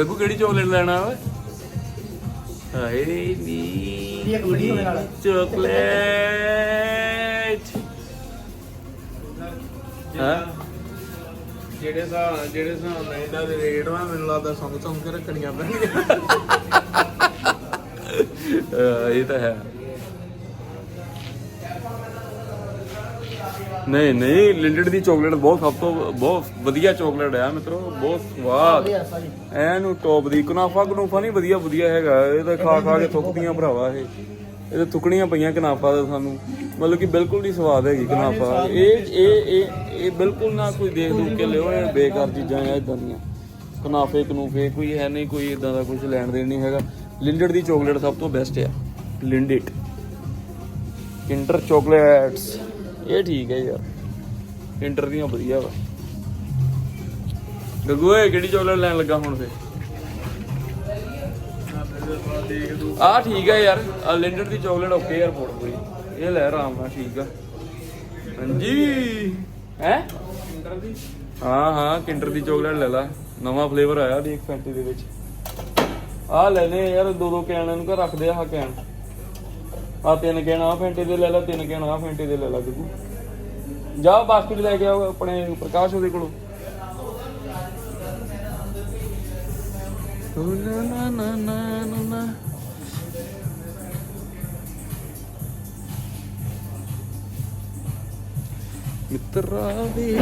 ਗੱਗੂ ਕਿਹੜੀ ਚਾਕਲੇਟ ਲੈਣਾ ਓਏ? ਹਾਏ ਨੀ। ਚਾਕਲੇਟ। ਹਾਂ? ਜਿਹੜੇ ਨਾਲ ਜਿਹੜੇ ਹਿਸਾਬ ਨਾਲ ਇਹਨਾਂ ਦੇ ਰੇਟ ਵਾ ਮੈਨੂੰ ਲੱਗਦਾ ਸੰਗ ਸੰਗ ਕੇ ਰੱਖਣੀਆਂ ਪੈਣਗੀਆਂ। ਇਹ ਤਾਂ ਹੈ। ਨਹੀਂ ਨਹੀਂ ਲਿੰਡਡ ਦੀ ਚਾਕਲੇਟ ਬਹੁਤ ਸਭ ਤੋਂ ਬਹੁਤ ਵਧੀਆ ਚਾਕਲੇਟ ਹੈ ਮਿੱਤਰੋ ਬਹੁਤ ਸਵਾਦ। ਐਨੂੰ ਟੌਪ ਦੀ ਕਨਾਫਾ ਕਨੂਫਾ ਨਹੀਂ ਵਧੀਆ ਵਧੀਆ ਹੈਗਾ। ਇਹ ਤਾਂ ਖਾ ਖਾ ਕੇ ਥੁੱਕਦੀਆਂ ਭਰਾਵਾ ਇਹ। ਇਹ ਤਾਂ ਥੁੱਕਣੀਆਂ ਪਈਆਂ ਕਨਾਫਾ ਦਾ ਸਾਨੂੰ। ਮਤਲਬ ਕਿ ਬਿਲਕੁਲ ਨਹੀਂ ਸਵਾਦ ਹੈਗੀ ਕਨਾਫਾ। ਇਹ ਇਹ ਇਹ ਇਹ ਬਿਲਕੁਲ ਨਾ ਕੋਈ ਦੇਖ ਦੂਖ ਕੇ ਲਿਓ ਇਹ ਬੇਕਾਰ ਚੀਜ਼ਾਂ ਆ ਇਦਾਂ ਦੀਆਂ। ਕਨਾਫੇ ਕਨੂਫੇ ਕੋਈ ਹੈ ਨਹੀਂ ਕੋਈ ਇਦਾਂ ਦਾ ਕੁਝ ਲੈਣ ਦੇਣ ਨਹੀਂ ਹੈਗਾ। ਲਿੰਡਡ ਦੀ ਚਾਕਲੇਟ ਸਭ ਤੋਂ ਬੈਸਟ ਆ। ਲਿੰਡਡ। Kinder chocolates. ਇਹ ਠੀਕ ਹੈ ਯਾਰ। ਕਿੰਡਰ ਦੀਆਂ ਵਧੀਆ ਵਾ। ਗੱਗੂ ਏ ਕਿਹੜੀ ਚੋਕਲੇਟ ਲੈਣ ਲੱਗਾ ਹੁਣ ਫੇ ਆ ਠੀਕ ਹੈ ਯਾਰ ਆ ਲਿੰਡਰ ਦੀ ਚਾਕਲੇਟ ਓਕੇ ਯਾਰ, ਫੋੜ ਪੂਰੀ। ਇਹ ਲੈ ਆਰਾਮ ਨਾਲ, ਠੀਕ ਆ। ਹਾਂਜੀ। ਹੈ? ਹਾਂ ਹਾਂ, ਕਿੰਡਰ ਦੀ ਚਾਕਲੇਟ ਲੈ ਲੈ। ਨਵਾਂ ਫਲੇਵਰ ਆਇਆ ਦੇਖ ਫੈਂਟੀ ਦੇ ਵਿੱਚ। ਆ ਲੈਨੇ ਯਾਰ ਦੋ ਦੋ ਕੈਨ ਨੂੰ ਘਰ ਰੱਖਦੇ ਆ ਆਹ ਕੈਨ। ਆ ਤਿੰਨ ਕੈਨ ਆ ਫੈਂਟੀ ਦੇ ਲੈ ਲੈ, ਤਿੰਨ ਕੈਨ ਆ ਫੈਂਟੀ ਦੇ ਲੈ ਲੈ ਗੱਗੂ ਜਾ ਬਾਸਕਟ ਲੈ ਕੇ ਆਓ ਆਪਣੇ ਪ੍ਰਕਾਸ਼ ਉਹਦੇ ਕੋਲੋਂ। ਨਾ ਨਾ ਨਾ ਨਾ ਨਾ। ਮਿੱਤਰਾ ਵੇ।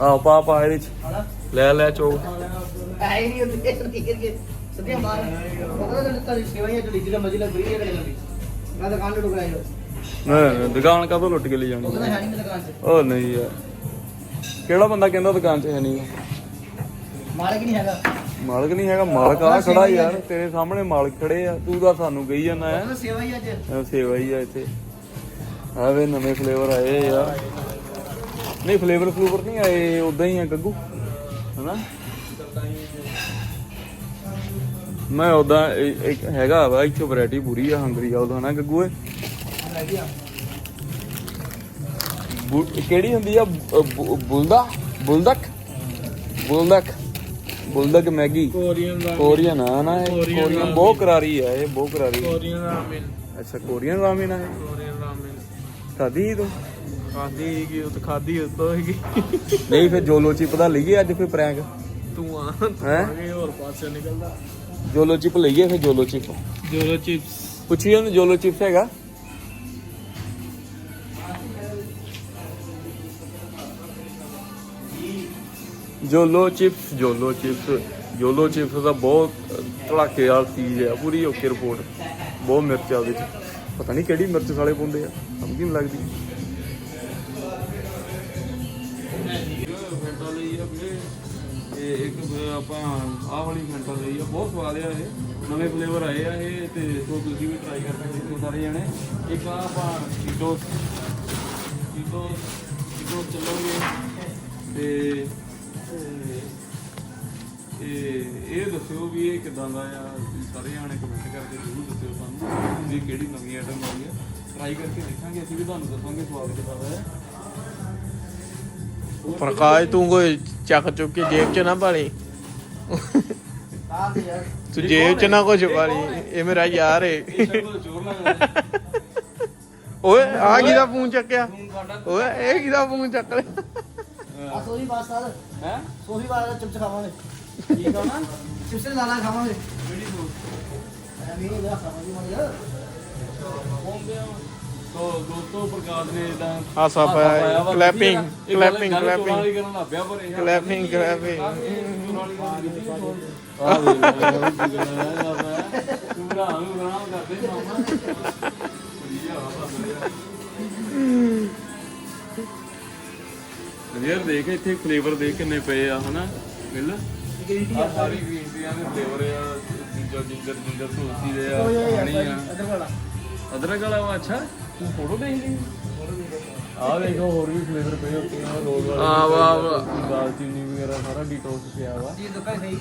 ਆ ਪਾ ਪਾ ਇਹਦੇ ਚ। ਲੈ ਲੈ ਚੋਕ ਐ ਨਹੀਂ ਇਹ ਨਹੀਂ ਕਰਕੇ ਸਦੀਆਂ ਮਾਰ। ਉਹ ਕਹਿੰਦਾ ਤੇਰੀ ਸੇਵਾਈਆਂ ਚਲੀ ਜਿਹੜਾ ਮਰਜ਼ੀ ਲੱਗ ਰਹੀ ਹੈ ਕਰੇ ਲੱਗੀ ਮੈਂ ਦੁਕਾਨ ਤੇ ਡੁਕਰਾਈ ਹੋ ਨਾ ਦੁਕਾਨ ਕਾਹਤੋਂ ਲੁੱਟ ਕੇ ਲੈ ਜਾਣੀ ਉਹ ਹੈ ਨਹੀਂ ਦੁਕਾਨ 'ਚ। ਉਹ ਨਹੀਂ ਯਾਰ। ਕਿਹੜਾ ਬੰਦਾ ਕਹਿੰਦਾ ਦੁਕਾਨ 'ਚ ਹੈ ਨਹੀਂ ਮਾਲਕ ਨਹੀਂ ਹੈਗਾ। ਮਾਲਕ ਨਹੀਂ ਹੈਗਾ ਮਾਲਕ ਆ ਖੜਾ ਯਾਰ ਤੇਰੇ ਸਾਹਮਣੇ ਮਾਲਕ ਖੜੇ ਆ। ਤੂੰ ਤਾਂ ਸਾਨੂੰ ਕਹੀ ਜਾਂਦਾ ਹੈ। ਸੇਵਾ ਹੀ ਅੱਜ। ਸੇਵਾ ਹੀ ਆ ਇੱਥੇ। ਆਵੇ ਨਵੇਂ ਫਲੇਵਰ ਆਏ ਯਾਰ। ਨਹੀਂ ਫਲੇਵਰ ਫਲੂਵਰ ਨਹੀਂ ਆਏ ਉਦਾਂ ਹੀ ਆ ਗੱਗੂ ਹਨਾ? ਮੈਂ ਉਦਾਂ ਇੱਕ ਹੈਗਾ ਵਾ ਇੱਥੇ ਵੈਰਾਈਟੀ ਪੂਰੀ ਆ ਹੰਗਰੀ ਆ ਉਹਦਾ ਹਨਾ ਗੱਗੂ ਏ ਕਿਹੜੀ ਹੁੰਦੀ ਆ? ਬੁਲਦਾ Buldak? Buldak Buldak Maggi. Korean ਦਾ ਕੋਰੀਅਨ ਆ ਨਾ ਇਹ ਕੋਰੀਅਨ। ਬਹੁਤ ਕਰਾਰੀ ਆ ਇਹ ਬਹੁਤ ਕਰਾਰੀ। Korean ramen. ਅੱਛਾ ਕੋਰੀਅਨ ਰਾਮਨ ਆ ਕੋਰੀਅਨ ਰਾਮਨ। ਸੀ ਤੂੰ? ਖਾਦੀ ਹੈਗੀ ਉਹ ਤਾਂ ਖਾਦੀ ਉਤੋਂ ਹੈਗੀ ਨਹੀਂ ਫਿਰ ਜੋਲੋ ਚਿਪ ਦਾ ਲਈਏ ਅੱਜ ਫਿਰ ਪ੍ਰੈਂਕ। ਤੂੰ ਆ ਹੈਂ? ਅੱਗੇ ਹੋਰ ਪਾਸੇ ਨਿਕਲਦਾ। ਜੋਲੋ ਚਿਪ ਲਈਏ ਫਿਰ ਜੋਲੋ ਚਿਪ। ਜੋਲੋ ਚਿਪਸ। ਪੁੱਛੀ ਉਹਨੂੰ ਜੋਲੋ ਚਿਪਸ ਹੈਗਾ। Jolo chips Jolo chips. Jolo chips ਦਾ ਬਹੁਤ ਧੜਾਕੇ ਵਾਲੀ ਚੀਜ਼ ਹੈ ਪੂਰੀ ਓਕੇ ਰਿਪੋਰਟ ਬਹੁਤ ਮਿਰਚ ਆ ਉਹਦੇ ਚ ਪਤਾ ਨਹੀਂ ਕਿਹੜੀ ਮਿਰਚ ਸਾਲੇ ਪਾਉਂਦੇ ਆ ਸਮਝ ਹੀ ਨਹੀਂ ਲੱਗਦੀ। ਆ ਵੀਰੇ ਇਹ ਇੱਕ, ਆਪਾਂ ਆਹ ਵਾਲੀ ਫੈਂਟਾ ਲਈ ਆ। ਬਹੁਤ ਸਵਾਦ ਆ ਇਹ। ਨਵੇਂ ਫਲੇਵਰ ਆਏ ਆ ਇਹ ਤੇ ਸੋ ਤੁਸੀਂ ਵੀ ਟਰਾਈ ਕਰਕੇ ਦੇਖੋ ਸਾਰੇ ਜਣੇ। ਇੱਕ ਆ ਆਪਾਂ ਚੀਟੋਸ ਚੀਟੋਸ ਚੀਟੋਸ ਚੱਲਾਂਗੇ। ਤੇ ਇਹ ਇਹ ਦੱਸਿਓ ਵੀ ਇਹ ਕਿਦਾਂ ਦਾ ਆ। ਤੁਸੀਂ ਸਾਰੇ ਜਾਣੇ ਕਮੈਂਟ ਕਰਕੇ ਜ਼ਰੂਰ ਦੱਸਿਓ ਸਾਨੂੰ ਵੀ ਕਿਹੜੀ ਨਵੀਂ ਆਈਟਮ ਆਈ ਆ। ਟਰਾਈ ਕਰਕੇ ਦੇਖਾਂਗੇ। ਅਸੀਂ ਵੀ ਤੁਹਾਨੂੰ ਦੱਸਾਂਗੇ ਸਵਾਦ ਕਿਦਾਂ ਦਾ ਹੈ ਪ੍ਰਕਾਸ਼ ਤੂੰ ਕੋਈ ਚੱਕ ਚੁੱਕ ਕੇ ਜੇਬ 'ਚ ਨਾ ਪਾਲੀ। ਤਾਂ ਯਾਰ ਜੇਬ 'ਚ ਨਾ ਕੁਝ ਪਾਲੀ। ਇਹ ਮੇਰਾ ਯਾਰ ਏ। ਓਏ ਆ ਕਿਹਦਾ ਫੋਨ ਚੱਕਿਆ? ਓਏ ਇਹ ਕਿਹਦਾ ਫੋਨ ਚੱਕ ਲਿਆ? ਆ ਸੋਹੀ ਬਾਤ ਸਾਲ ਹੈ? ਸੋਹੀ ਬਾਤ ਦਾ ਚਿਪਸ ਖਾਵਾਂਗੇ। ਕੀ ਕਹਣਾ ਚਿਪਸ ਲਾਲਾ ਖਾਵਾਂਗੇ। ਸੋਚ ਐਵੇਂ ਨਹੀਂ ਇਹਦਾ ਖਾਵਾਂਗੇ ਮਨ ਆ ਤੋ ਦੋਸਤੋ ਪ੍ਰਕਾਸ਼ ਨੇ ਇਦਾਂ ਹਾਸਾ ਪਾਇਆ ਕਲੈਪਿੰਗ ਕਲੈਪਿੰਗ ਕਲੈਪਿੰਗ ਕਲੈਪਿੰਗ ਕਰਨ ਲੱਗ ਪਿਆ ਪਰ ਇਹ ਕਲੈਪਿੰਗ ਕਲੈਪਿੰਗ ਆ ਦੇ ਤੂੰ ਭਰਾ ਨੂੰ ਬਣਾ ਕਰਦੇ ਮਾਮਾ। ਵਧੀਆ ਵਾ ਯਾਰ ਦੇਖ ਇੱਥੇ ਫਲੇਵਰ ਦੇਖ ਕਿੰਨੇ ਪਏ ਆ ਹਨਾ? ਮਿਲ? ਗ੍ਰੀਨ ਟੀ ਆ ਸਾਰੀ ਗ੍ਰੀਨ ਦੇ ਫਲੇਵਰ ਆ ਜਿੰਜਰ ਜਿੰਜਰ ਜਿੰਜਰ ਤੁਲਸੀ ਦੇ ਆ ਹਣੀ ਆ ਅਦਰ ਵਾਲਾ। ਅਦਰਕ ਵਾਲਾ ਵਾ ਅੱਛਾ? ਤੂੰ ਫੋਟੋ ਦੇਖ ਲਈ? ਆ ਦੇਖੋ ਹੋਰ ਵੀ ਫਲੇਵਰ ਪਏ ਉੱਤੇ ਆ ਰੋਜ਼ ਵਾਲੇ ਆ ਵਾਹ ਵਾਹ। ਦਾਲਚੀਨੀ ਵਗੈਰਾ ਸਾਰਾ ਡੀਟੌਕਸ ਪਿਆ ਵਾ। ਜੀ ਦੁਕਾਨ ਸਹੀ।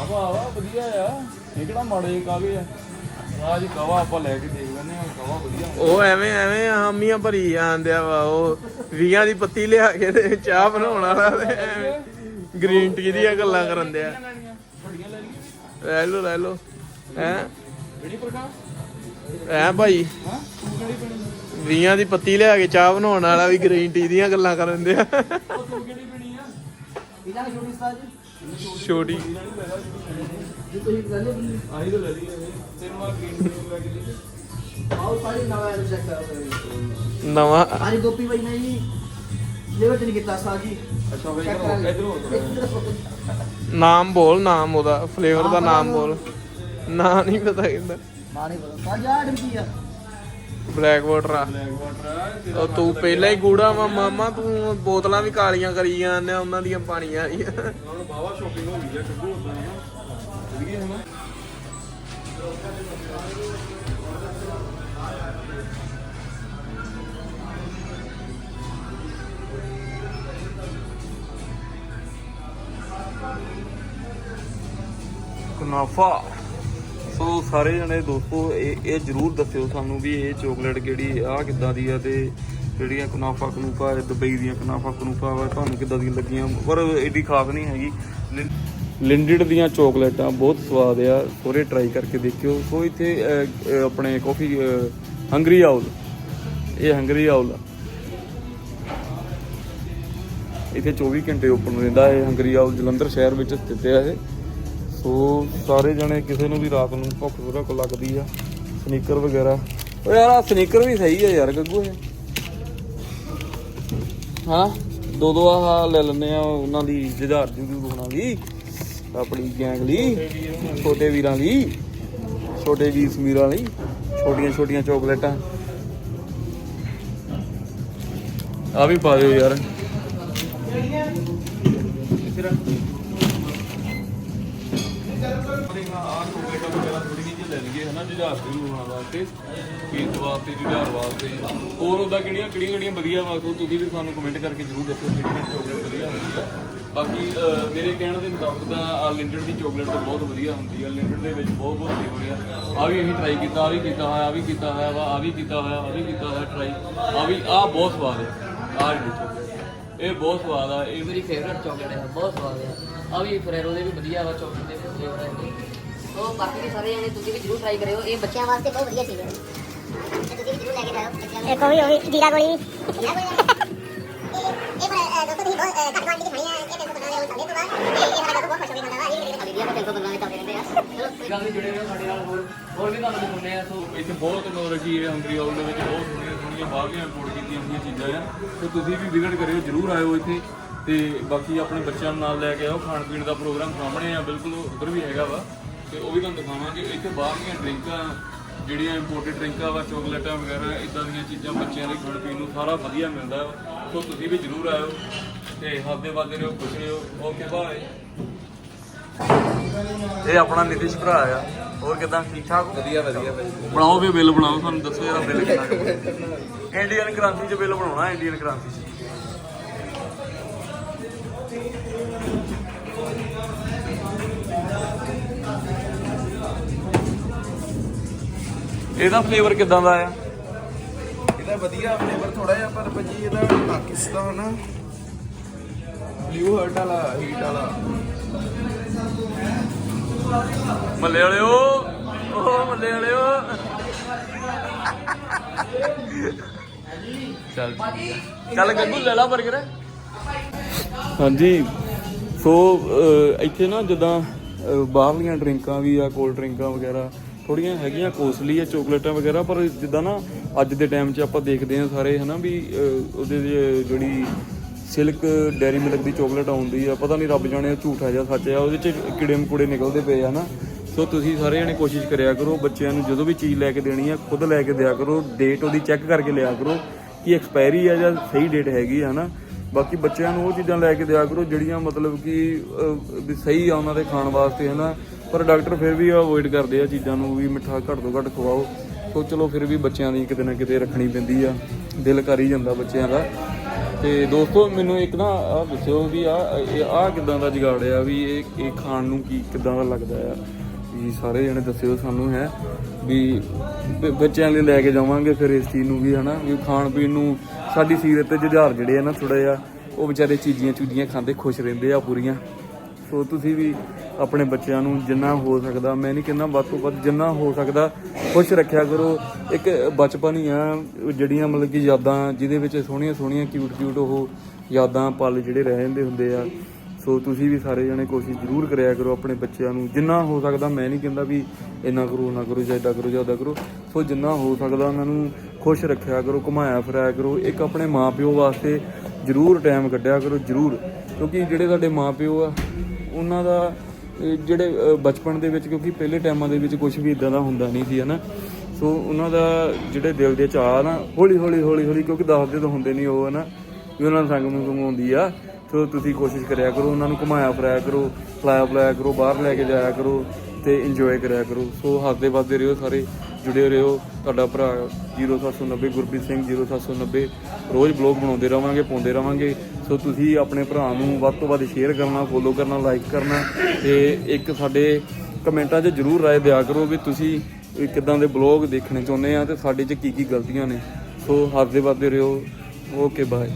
ਆਵਾ ਆਵਾ ਵਧੀਆ ਆ। ਇਹ ਕਿਹੜਾ ਮਾੜੇ ਕਾਗੇ ਆ? ਆਹ ਜੀ ਕਵਾ ਆਪਾਂ ਲੈ ਕੇ ਦੇਖ ਲੈਨੇ ਆ ਖਾਵਾ ਵਧੀਆ। ਉਹ ਐਵੇਂ ਐਵੇਂ ਹਾਮੀਆਂ ਭਰੀ ਜਾਂਦਿਆ ਵਾ ਉਹ ਵੀਆਂ ਦੀ ਪੱਤੀ ਲਿਆ ਕੇ ਤੇ ਚਾਹ ਬਣਾਉਣ ਵਾਲਾ ਤੇ ਐਵੇਂ ਗ੍ਰੀਨ ਟੀ ਦੀਆਂ ਗੱਲਾਂ ਕਰਨ ਲੈ ਲਈਏ ਲੈ ਲੋ ਲੈ ਲੋ ਹੈ? ਕਿਹੜੀ ਪ੍ਰਕਾਰ? ਐ ਭਾਈ। ਹਾਂ ਵੀਆਂ ਦੀ ਪੱਤੀ ਲਿਆ ਕੇ ਚਾਹ ਬਣਾਉਣ ਵਾਲਾ ਵੀ ਗ੍ਰੀਨ ਟੀ ਦੀਆਂ ਗੱਲਾਂ ਕਰਨ ਦਿਆ ਆ। ਛੋਟੀ। ਨਵਾਂ। ਹਾਂਜੀ ਗੋਪੀ ਬਾਈ ਨੇ ਜੀ ਲੇਵਰ ਤੇ ਕੀਤਾ ਉਸਤਾਦ ਜੀ ਅੱਛਾ ਵੇ ਨਾਮ ਬੋਲ, ਨਾਮ ਉਹਦਾ, ਫਲੇਵਰ ਦਾ ਨਾਮ ਬੋਲ। ਨਾਂ ਨਹੀਂ ਪਤਾ ਕਹਿੰਦਾ ਮਾਰੇ ਬੋਲੋ ਸਾਜ ਆੜ ਕੀ ਆ। ਬਲੈਕ ਵਾਟਰ ਆ। ਬਲੈਕ ਵਾਟਰ ਉਹ ਤੂੰ ਪਹਿਲਾਂ ਹੀ ਗੂੜਾ ਵਾ ਮਾਮਾ ਤੂੰ ਬੋਤਲਾਂ ਵੀ ਕਾਲੀਆਂ ਕਰੀ ਜਾਂਦੇ ਆ ਉਹਨਾਂ ਦੀਆਂ ਪਾਣੀਆਂ ਵਾਲੀਆਂ ਹੁਣ ਬਾਵਾ ਸ਼ਾਪਿੰਗ ਹੋ। ਗਈ ਆ ਕੱਢੂ ਉਦਾਂ ਨਾ ਵਧੀਆ ਹੈ ਨਾ ਕੁਨਾਫਾ ਸੋ ਸਾਰੇ ਜਣੇ ਦੋਸਤੋ, ਇਹ ਇਹ ਜਰੂਰ ਦੱਸਿਓ ਸਾਨੂੰ ਵੀ ਇਹ ਚਾਕਲੇਟ ਕਿਹੜੀ ਆ ਕਿੱਦਾਂ ਦੀ ਆ ਤੇ ਜਿਹੜੀਆਂ ਕਨਾਫਾ ਕਨੂਫਾ ਦੁਬਈ ਦੀਆਂ ਕਨਾਫਾ ਕਨੂਫਾ ਵਾ, ਤੁਹਾਨੂੰ ਕਿੱਦਾਂ ਦੀਆਂ ਲੱਗੀਆਂ? ਪਰ ਐਡੀ ਖਾਸ ਨਹੀਂ ਹੈਗੀ। ਲਿੰ- ਲਿੰਡਡ ਦੀਆਂ ਚਾਕਲੇਟਾਂ ਬਹੁਤ ਸਵਾਦ ਆ। ਥੋੜੇ ਟਰਾਈ ਕਰਕੇ ਦੇਖਿਓ। ਸੋ ਇੱਥੇ ਆਪਣੇ ਕਾਫੀ ਹੰਗਰੀ ਆਉਲ ਇਹ ਹੰਗਰੀ ਆਉਲ ਇੱਥੇ 24 ਘੰਟੇ ਓਪਨ ਰਹਿੰਦਾ ਹੈ ਹੰਗਰੀ ਆਉਲ ਜਲੰਧਰ ਸ਼ਹਿਰ ਵਿੱਚ ਸਥਿਤ ਹੈ ਇਹ। ਸੋ ਸਾਰੇ ਜਣੇ ਕਿਸੇ ਨੂੰ ਵੀ ਰਾਤ ਨੂੰ ਭੁੱਖ ਥੋੜਾ ਲੱਗਦੀ ਆ, ਸਨੀਕਰ ਵਗੈਰਾ। ਓ ਯਾਰ ਆ ਸਨੀਕਰ ਵੀ ਸਹੀ ਆ ਯਾਰ, ਗੱਗੂ ਇਹ। ਹਾਂ ਦੋ ਦੋ ਆਹ ਲੈ ਲੈਣੇ ਆ, ਉਹਨਾਂ ਦੀ ਜੁਝਾਰ ਜੂ ਹੋਣਾ ਵੀ, ਆਪਣੀ ਗੈਂਗ ਲਈ, ਛੋਟੇ ਵੀਰਾਂ ਲਈ, ਛੋਟੇ ਵੀਰ ਸਮੀਰਾਂ ਲਈ, ਛੋਟੀਆਂ ਛੋਟੀਆਂ ਚਾਕਲੇਟਾਂ। ਆ ਵੀ ਪਾ ਦਿਓ ਯਾਰ। ਵਗੈਰਾ ਥੋੜੀ ਜਿਹੀ ਲੈ ਲਈਏ ਹਨਾ ਜੁਝਾਰ ਜੂ ਹੋਣਾ ਵਾਸਤੇ ਕੀਤ ਵਾਸਤੇ ਜੁਝਾਰ ਵਾਸਤੇ। ਹੋਰ ਉਹਦਾ ਕਿਹੜੀਆਂ ਕਿਹੜੀਆਂ ਕਿਹੜੀਆਂ ਵਧੀਆ ਵਾ ਸੋ ਤੁਸੀਂ ਵੀ ਸਾਨੂੰ ਕਮੈਂਟ ਕਰਕੇ ਜ਼ਰੂਰ ਦੱਸੋ ਕਿਹੜੀਆਂ ਚਾਕਲੇਟ ਵਧੀਆ ਹੁੰਦੀ ਆ ਬਾਕੀ ਅਹ, ਮੇਰੇ ਕਹਿਣ ਦੇ ਮੁਤਾਬਕ ਤਾਂ ਆ ਦੀ ਚੋਕਲੇਟ ਤਾਂ ਬਹੁਤ ਵਧੀਆ ਹੁੰਦੀ ਆ। ਲਿੰਡਰ ਦੇ ਵਿੱਚ ਬਹੁਤ ਬਹੁਤ ਫਲੇਵਰ ਆ। ਆ ਵੀ ਅਸੀਂ ਟਰਾਈ ਕੀਤਾ ਆ ਵੀ ਕੀਤਾ ਹੋਇਆ ਆ ਵੀ ਕੀਤਾ ਹੋਇਆ ਵਾ ਆ ਵੀ ਕੀਤਾ ਹੋਇਆ ਆ ਵੀ ਕੀਤਾ ਹੋਇਆ ਟਰਾਈ ਆ ਵੀ ਆ ਬਹੁਤ ਸਵਾਦ ਆ। ਆ ਜਿਹੜੀ chocolate। ਇਹ ਬਹੁਤ ਸਵਾਦ ਆ। ਇਹ ਮੇਰੀ ਫੇਵਰਟ ਚਾਕਲੇਟ ਹੈ ਬਹੁਤ ਸਵਾਦ ਹੈ ਆ ਵੀ ਫਰੈਰੋ ਦੇ ਵੀ ਵਧੀਆ ਵਾ ਚਾਕਲੇਟ ਦੇ ਫਲੇਵਰ ਹੈ ਸੋ ਬਾਕੀ ਵੀ ਸਾਰੇ ਜਣੇ ਤੁਸੀਂ ਵੀ ਜ਼ਰੂਰ ਟਰਾਈ ਕਰਿਓ। ਇਹ ਬੱਚਿਆਂ ਵਾਸਤੇ ਬਹੁਤ ਵਧੀਆ ਚੀਜ਼ ਹੈ। ਤੇ ਤੁਸੀਂ ਵੀ ਜ਼ਰੂਰ ਲੈ ਕੇ ਜਾਓ ਬੱਚਿਆਂ ਨੂੰ ਇੱਕ ਉਹ ਵੀ ਉਹ ਵੀ ਜੀਰਾ ਗੋਲੀ। ਜੀਰਾ ਗੋਲੀ ਇਹ ਪਰ ਦੋਸਤੋ ਤੁਸੀਂ ਬਹੁਤ ਘੱਟ ਕੁਆਂਟੀਟੀ ਖਾਣੀ ਆ। ਇਹ 315 ਦੇ ਉਹ ਚੱਲਦੇ ਤੋਂ ਬਾਅਦ। ਇਹ ਇਹ ਸਾਡਾ ਬਹੁਤ ਖੁਸ਼ ਹੋ ਕੇ ਖਾਂਦਾ ਵਾ। ਇਹ ਅਲੀ ਦੀਆਂ ਟੈਂਕੋ ਬੰਗਾਂ ਦੇ ਚੱਲਦੇ ਰਹਿੰਦੇ ਆ। ਚਲੋ ਕੋਈ ਗੱਲ ਨਹੀਂ ਜੁੜੇ ਰਹੋ ਸਾਡੇ ਨਾਲ ਹੋਰ ਹੋਰ ਵੀ ਤੁਹਾਨੂੰ ਦਿਖਾਉਂਦੇ ਆ। ਸੋ ਇੱਥੇ ਬਹੁਤ ਟੈਕਨੋਲੋਜੀ ਹੈ ਹੰਗਰੀ ਹਾਊਸ ਦੇ ਵਿੱਚ ਬਹੁਤ ਸੋਹਣੀਆਂ ਸੋਹਣੀਆਂ ਬਾਹਰਲੀਆਂ ਇੰਪੋਰਟ ਕੀਤੀਆਂ ਹੋਈਆਂ ਚੀਜ਼ਾਂ ਆ। ਤੇ ਤੁਸੀਂ ਵੀ ਵਿਜ਼ਿਟ ਕਰਿਓ ਜਰੂਰ ਆਇਓ ਇੱਥੇ। ਤੇ ਬਾਕੀ ਆਪਣੇ ਬੱਚਿਆਂ ਨੂੰ ਨਾਲ ਲੈ ਕੇ ਆਓ। ਖਾਣ ਪੀਣ ਦਾ ਪ੍ਰੋਗਰਾਮ ਸਾਹਮਣੇ ਆ। ਬਿਲਕੁਲ ਉੱਧਰ ਵੀ ਹੈਗਾ ਵਾ। ਤੇ ਉਹ ਵੀ ਤੁਹਾਨੂੰ ਦਿਖਾਵਾਂਗੇ। ਇੱਥੇ ਬਾਹਰਲੀਆਂ ਡਰਿੰਕਾਂ ਜਿਹੜੀਆਂ ਇੰਪੋਰਟਡ ਡਰਿੰਕਾਂ ਵਾ ਚੋਕਲੇਟਾਂ ਵਗੈਰਾ ਇਦਾਂ ਦੀਆਂ ਚੀਜ਼ਾਂ ਬੱਚਿਆਂ ਦੇ ਖਾਣ ਪੀਣ ਨੂੰ ਸਾਰਾ ਵਧੀਆ ਮਿਲਦਾ। ਸੋ ਤੁਸੀਂ ਵੀ ਜਰੂਰ ਆਇਓ ਤੇ ਹੱਸਦੇ ਵਾਦੇ ਰਹੋ ਖੁਸ਼ ਰਹੋ। Okay bye. ਇਹ ਆਪਣਾ ਨਿਤਿਸ਼ ਭਰਾ ਆ। ਹੋਰ ਕਿਦਾਂ? ਠੀਕ ਠਾਕ ਵਧੀਆ ਵਧੀਆ ਬਣਾਓ ਵੀ ਬਿੱਲ ਬਣਾਓ। ਸਾਨੂੰ ਦੱਸੋ ਯਾਰ ਬਿੱਲ ਕਿੰਨਾ ਇੰਡੀਅਨ ਕ੍ਰਾਂਤੀ ਚ ਬਿੱਲ ਬਣਾਉਣਾ ਇੰਡੀਅਨ ਕ੍ਰਾਂਤੀ ਚ। ਇਹਦਾ ਫਲੇਵਰ ਕਿਦਾਂ ਦਾ ਆ? ਇਹਦਾ ਵਧੀਆ ਫਲੇਵਰ ਥੋੜਾ ਜਿਹਾ ਪਰ ਭਾਜੀ ਇਹਦਾ ਪਾਕਿਸਤਾਨ ਬਲੂ ਹਰਟ ਵਾਲਾ ਹੀਟ ਵਾਲਾ। ਮੱਲੇ ਵਾਲਿਓ ਉਹ ਮੱਲੇ ਵਾਲਿਓ। ਚੱਲ ਚੱਲ ਗੱਗੂ ਲੈ ਲਾ 버ਗਰ ਹਾਂਜੀ ਸੋ ਇੱਥੇ ਨਾ ਜਦਾਂ ਬਾਹਰਲੀਆਂ ਡਰਿੰਕਾਂ ਵੀ ਆ ਕੋਲਡ ਡਰਿੰਕਾਂ ਵਗੈਰਾ ਥੋੜੀਆਂ ਹੈਗੀਆਂ ਕੋਸਟਲੀ ਆ, ਚੋਕਲੇਟਾਂ ਵਗੈਰਾ, ਪਰ ਜਿੱਦਾਂ ਨਾ ਅੱਜ ਦੇ ਟਾਈਮ 'ਚ ਆਪਾਂ ਦੇਖਦੇ ਹਾਂ ਸਾਰੇ, ਹਨਾ ਵੀ ਉਹਦੇ ਜਿਹੜੀ ਸਿਲਕ ਡੈਰੀ ਮਿਲਕ ਦੀ ਚਾਕਲੇਟ ਆਉਂਦੀ ਆ, ਪਤਾ ਨਹੀਂ ਰੱਬ ਜਾਣੇ ਝੂਠ ਆ ਜਾਂ ਸੱਚ ਆ, ਉਹਦੇ ਚ ਕੀੜੇ ਮਕੂੜੇ ਨਿਕਲਦੇ ਪਏ ਆ ਨਾ। ਸੋ ਤੁਸੀਂ ਸਾਰੇ ਜਣੇ ਕੋਸ਼ਿਸ਼ ਕਰਿਆ ਕਰੋ, ਬੱਚਿਆਂ ਨੂੰ ਜਦੋਂ ਵੀ ਚੀਜ਼ ਲੈ ਕੇ ਦੇਣੀ ਆ, ਖੁਦ ਲੈ ਕੇ ਦਿਆ ਕਰੋ ਡੇਟ ਉਹਦੀ ਚੈੱਕ ਕਰਕੇ ਲਿਆ ਕਰੋ ਕਿ ਐਕਸਪਾਇਰੀ ਆ ਜਾਂ ਸਹੀ ਡੇਟ ਹੈਗੀ ਆ, ਹਨਾ। ਬਾਕੀ ਬੱਚਿਆਂ ਨੂੰ ਉਹ ਚੀਜ਼ਾਂ ਲੈ ਕੇ ਦਿਆ ਕਰੋ, ਜਿਹੜੀਆਂ ਮਤਲਬ ਕਿ ਸਹੀ ਆ ਉਹਨਾਂ ਦੇ ਖਾਣ ਵਾਸਤੇ, ਹਨਾ। ਪਰ ਡਾਕਟਰ ਫਿਰ ਵੀ ਅਵੋਇਡ ਕਰਦੇ ਆ ਚੀਜ਼ਾਂ ਨੂੰ ਵੀ ਮਿੱਠਾ ਘੱਟ ਤੋਂ ਘੱਟ ਖਵਾਓ। ਸੋ ਚਲੋ ਫਿਰ ਵੀ ਬੱਚਿਆਂ ਦੀ ਕਿਤੇ ਨਾ ਕਿਤੇ ਰੱਖਣੀ ਪੈਂਦੀ ਆ। ਦਿਲ ਕਰ ਹੀ ਜਾਂਦਾ ਬੱਚਿਆਂ ਦਾ। ਤੇ ਦੋਸਤੋ, ਮੈਨੂੰ ਇੱਕ ਨਾ ਆ ਦੱਸਿਓ ਵੀ ਆ ਆ ਕਿਦਾਂ ਦਾ ਜਗਾੜ ਆ ਵੀ ਇਹ ਇਹ ਖਾਣ ਨੂੰ ਕੀ ਕਿਦਾਂ ਦਾ ਲੱਗਦਾ ਆ? ਵੀ ਸਾਰੇ ਜਣੇ ਦੱਸਿਓ ਸਾਨੂੰ, ਹੈ? ਵੀ ਬੱਚਿਆਂ ਲਈ ਲੈ ਕੇ ਜਾਵਾਂਗੇ ਫਿਰ ਇਸ ਚੀਜ਼ ਨੂੰ ਵੀ, ਹਨਾ? ਵੀ ਖਾਣ ਪੀਣ ਨੂੰ ਸਾਡੀ ਸੀਰਤ ਤੇ ਜੁਝਾਰ ਜਿਹੜੇ ਆ ਨਾ ਥੋੜਾ ਜਿਹਾ, ਉਹ ਵਿਚਾਰੇ ਚੀਜ਼ੀਆਂ ਚੂਜੀਆਂ ਖਾਂਦੇ ਖੁਸ਼ ਰਹਿੰਦੇ ਆ ਪੂਰੀਆਂ। ਸੋ ਤੁਸੀਂ ਵੀ ਆਪਣੇ ਬੱਚਿਆਂ ਨੂੰ ਜਿੰਨਾ ਹੋ ਸਕਦਾ, ਮੈਂ ਨਹੀਂ ਕਹਿੰਦਾ ਵੱਧ ਤੋਂ ਵੱਧ ਜਿੰਨਾ ਹੋ ਸਕਦਾ, ਖੁਸ਼ ਰੱਖਿਆ ਕਰੋ। ਇੱਕ ਬਚਪਨ ਹੀ ਆ, ਜਿਹੜੀਆਂ ਮਤਲਬ ਕਿ ਯਾਦਾਂ, ਜਿਹਦੇ ਵਿੱਚ ਸੋਹਣੀਆਂ ਸੋਹਣੀਆਂ ਕਿਊਟ ਕਿਊਟ ਉਹ ਯਾਦਾਂ, ਪਲ ਜਿਹੜੇ ਰਹਿ ਜਾਂਦੇ ਹੁੰਦੇ ਆ। ਸੋ ਤੁਸੀਂ ਵੀ ਸਾਰੇ ਜਣੇ ਕੋਸ਼ਿਸ਼ ਜ਼ਰੂਰ ਕਰਿਆ ਕਰੋ ਆਪਣੇ ਬੱਚਿਆਂ ਨੂੰ। ਜਿੰਨਾ ਹੋ ਸਕਦਾ, ਮੈਂ ਨਹੀਂ ਕਹਿੰਦਾ ਵੀ ਇੰਨਾ ਕਰੋ ਨਾ ਕਰੋ, ਜਾਂ ਏਦਾਂ ਕਰੋ, ਜਾਂ ਓਦਾਂ ਕਰੋ। ਸੋ ਜਿੰਨਾ ਹੋ ਸਕਦਾ, ਉਹਨਾਂ ਨੂੰ ਖੁਸ਼ ਰੱਖਿਆ ਕਰੋ, ਘੁਮਾਇਆ ਫਿਰਾਇਆ ਕਰੋ। ਇੱਕ ਆਪਣੇ ਮਾਪਿਓ ਵਾਸਤੇ ਜ਼ਰੂਰ ਟਾਈਮ ਕੱਢਿਆ ਕਰੋ, ਜ਼ਰੂਰ। ਕਿਉਂਕਿ ਜਿਹੜੇ ਤੁਹਾਡੇ ਮਾਪਿਓ ਆ ਉਹਨਾਂ ਦਾ ਜਿਹੜੇ ਬਚਪਨ ਦੇ ਵਿੱਚ, ਕਿਉਂਕਿ ਪਹਿਲੇ ਟਾਈਮਾਂ ਦੇ ਵਿੱਚ ਕੁਝ ਵੀ ਇਦਾਂ ਦਾ ਹੁੰਦਾ ਨਹੀਂ ਸੀ, ਹਨਾ? ਸੋ ਉਹਨਾਂ ਦਾ ਜਿਹੜੇ ਦਿਲ ਦੇ ਚਾਹ ਨਾ, ਹੌਲੀ ਹੌਲੀ ਹੌਲੀ ਹੌਲੀ, ਕਿਉਂਕਿ ਦੱਸਦੇ ਤਾਂ ਹੁੰਦੇ ਨਹੀਂ ਉਹ, ਹਨਾ? ਵੀ ਉਹਨਾਂ ਨੂੰ ਸੰਗ ਨੂੰ ਆਉਂਦੀ ਆ। ਸੋ ਤੁਸੀਂ ਕੋਸ਼ਿਸ਼ ਕਰਿਆ ਕਰੋ, ਉਹਨਾਂ ਨੂੰ ਘੁਮਾਇਆ ਫਿਰਾਇਆ ਕਰੋ ਫਲਾਇਆ ਪਿਲਾਇਆ ਕਰੋ, ਬਾਹਰ ਲੈ ਕੇ ਜਾਇਆ ਕਰੋ ਤੇ ਇੰਜੋਏ ਕਰਿਆ ਕਰੋ। ਸੋ ਹੱਸਦੇ ਵੱਸਦੇ ਰਹੋ ਸਾਰੇ। ਜੁੜੇ ਰਹੋ। ਤੁਹਾਡਾ ਭਰਾ 0790 ਗੁਰਪ੍ਰੀਤ ਸਿੰਘ 0790 ਰੋਜ਼ ਬਲੌਗ ਬਣਾਉਂਦੇ ਰਵਾਂਗੇ, ਪਾਉਂਦੇ ਰਵਾਂਗੇ। ਸੋ ਤੁਸੀਂ ਆਪਣੇ ਭਰਾ ਨੂੰ ਵੱਧ ਤੋਂ ਵੱਧ ਸ਼ੇਅਰ ਕਰਨਾ ਫੋਲੋ ਕਰਨਾ ਲਾਈਕ ਕਰਨਾ ਤੇ ਇੱਕ ਸਾਡੇ ਕਮੈਂਟਾਂ 'ਚ ਜਰੂਰ ਰਾਏ ਦਿਆ ਕਰੋ ਵੀ ਤੁਸੀਂ ਵੀ ਦੇ ਬਲੌਗ ਦੇਖਣੇ ਚਾਹੁੰਦੇ ਆ ਤੇ ਸਾਡੇ 'ਚ ਕੀ ਕੀ ਗਲਤੀਆਂ ਨੇ। ਸੋ ਹੱਸਦੇ ਵੱਸਦੇ ਰਹੋ। Okay bye